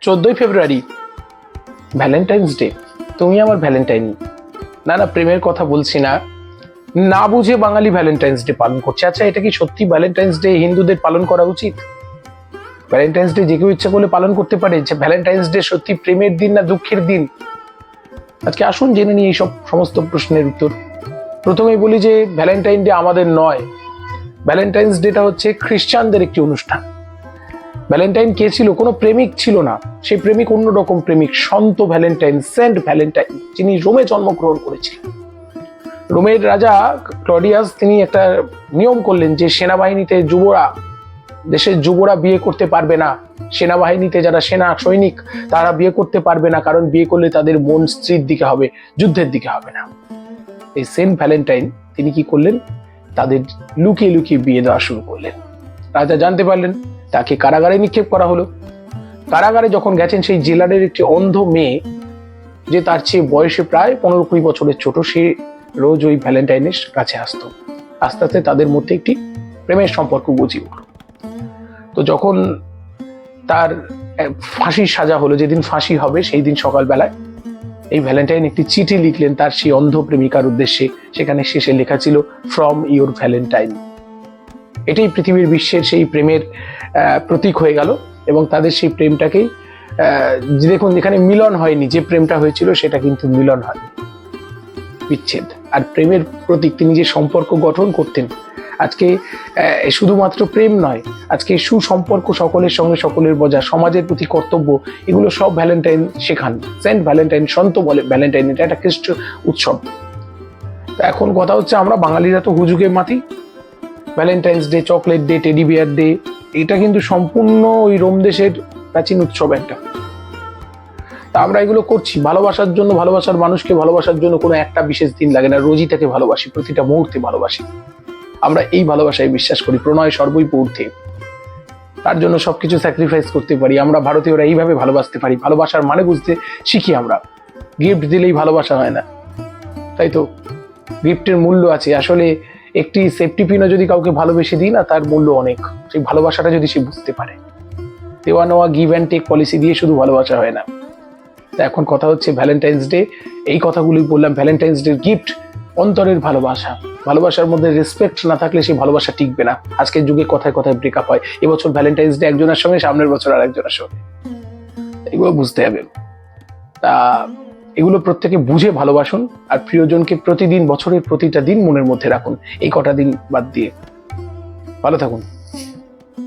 চোদ্দই ফেব্রুয়ারি Valentine's day তুমি আমার ভ্যালেন্টাইন না না, প্রেমের কথা বলছি না। না বুঝে বাঙালি ভ্যালেন্টাইন্স ডে পালন করছে। আচ্ছা এটা কি সত্যি ভ্যালেন্টাইন্স ডে হিন্দুদের পালন করা উচিত? ভ্যালেন্টাইন্স ডে যে কেউ ইচ্ছা করলে পালন করতে পারে। যে ভ্যালেন্টাইন্স ডে সত্যি প্রেমের দিন না দুঃখের দিন? আজকে আসুন, জেনে নিই এই সব সমস্ত প্রশ্নের উত্তর। প্রথমেই বলি যে ভ্যালেন্টাইন ডে আমাদের নয়। ভ্যালেন্টাইন্স ডেটা হচ্ছে খ্রিস্টানদের একটি অনুষ্ঠান। ভ্যালেন্টাইন কে ছিল? কোনো প্রেমিক ছিল না। সেই প্রেমিক অন্যরকম প্রেমিক সন্ত ভ্যালেন্টাইন সেন্ট ভ্যালেন্টাইন যিনি রোমে জন্মগ্রহণ করেছিলেন। রোমের রাজা ক্লডিয়াস, তিনি একটা নিয়ম করলেন যে সেনাবাহিনীতে যুবরা, দেশের যুবরা বিয়ে করতে পারবে না। সেনাবাহিনীতে যারা সেনা সৈনিক, তারা বিয়ে করতে পারবে না, কারণ বিয়ে করলে তাদের মন স্ত্রীর দিকে হবে, যুদ্ধের দিকে হবে না। এই সেন্ট ভ্যালেন্টাইন তিনি কি করলেন? তাদের লুকিয়ে লুকিয়ে বিয়ে দেওয়া শুরু করলেন। রাজা জানতে পারলেন তাকে কারাগারে নিক্ষেপ করা হলো। কারাগারে যখন গেছেন, সেই জেলারের একটি অন্ধ মেয়ে, যে তার চেয়ে বয়সে প্রায় পনেরো কুড়ি বছরের ছোট, সে রোজ ওই ভ্যালেন্টাইনের কাছে আসতো। আস্তে আস্তে তাদের মধ্যে একটি প্রেমের সম্পর্ক বুঝিয়ে উঠল। তো যখন তার ফাঁসির সাজা হলো, যেদিন ফাঁসি হবে, সেই দিন সকালবেলায় এই ভ্যালেন্টাইন একটি চিঠি লিখলেন তার সেই অন্ধ প্রেমিকার উদ্দেশ্যে। সেখানে শেষে লেখা ছিল ফ্রম ইওর ভ্যালেন্টাইন এটাই পৃথিবীর বিশ্বের সেই প্রেমের প্রতীক হয়ে গেল এবং তাদের সেই প্রেমটাকেই দেখুন যেখানে মিলন হয়নি, যে প্রেমটা হয়েছিল সেটা কিন্তু মিলন হয়নি। বিচ্ছেদ। আর প্রেমের প্রতীক তিনি যে সম্পর্ক গঠন করতেন, আজকে শুধুমাত্র প্রেম নয়, আজকে সুসম্পর্ক সকলের সঙ্গে সকলের বজা সমাজের প্রতি কর্তব্য, এগুলো সব ভ্যালেন্টাইন শেখান। সেন্ট ভ্যালেন্টাইন, সন্ত বলে ভ্যালেন্টাইন, এটা একটা খ্রিস্ট উৎসব। তা এখন কথা হচ্ছে আমরা বাঙালিরা তো হুজুগে মাতি Valentine's day chocolate day teddy bear day এটা কিন্তু সম্পূর্ণ ওই রোম দেশের প্রাচীন উৎসব একটা। তা আমরা এগুলো করছি, ভালোবাসার জন্য ভালোবাসার মানুষকে ভালোবাসার জন্য কোনো একটা বিশেষ দিন লাগে না রোজই তাকে ভালোবাসি, প্রতিটা মুহূর্তে ভালোবাসি। আমরা এই ভালোবাসায় বিশ্বাস করি, প্রণয় সর্বই পূর্থে তার জন্য সবকিছু স্যাক্রিফাইস করতে পারি, আমরা ভারতীয়রা এইভাবে ভালোবাসতে পারি, ভালোবাসার মানে বুঝতে শিখি আমরা। গিফট দিলেই ভালোবাসা হয় না। তাই তো গিফটের মূল্য আছে। আসলে একটি সেফটি পিনও যদি কাউকে ভালোবেসে দিই না, তার মূল্য অনেক। সেই ভালোবাসাটা যদি সে বুঝতে পারে। দেওয়া নেওয়া গিভ অ্যান্ড টেক পলিসি দিয়ে শুধু ভালোবাসা হয় না। তা এখন কথা হচ্ছে ভ্যালেন্টাইন্স ডে এই কথাগুলি বললাম ভ্যালেন্টাইন্স ডে গিফট অন্তরের ভালোবাসা। ভালোবাসার মধ্যে রেসপেক্ট না থাকলে সেই ভালোবাসা টিকবে না। আজকের যুগে কথায় কথায় ব্রেকআপ হয়। এবছর ভ্যালেন্টাইন্স ডে একজনের সঙ্গে, সামনের বছর আর একজনের সঙ্গে। এগুলো বুঝতে হবে। তা এগুলো প্রত্যেকে বুঝে ভালোবাসুন আর প্রিয়জনকে প্রতিদিন, বছরের প্রতিটা দিন মনের মধ্যে রাখুন। এই কটা দিন বাদ দিয়ে। ভালো থাকুন।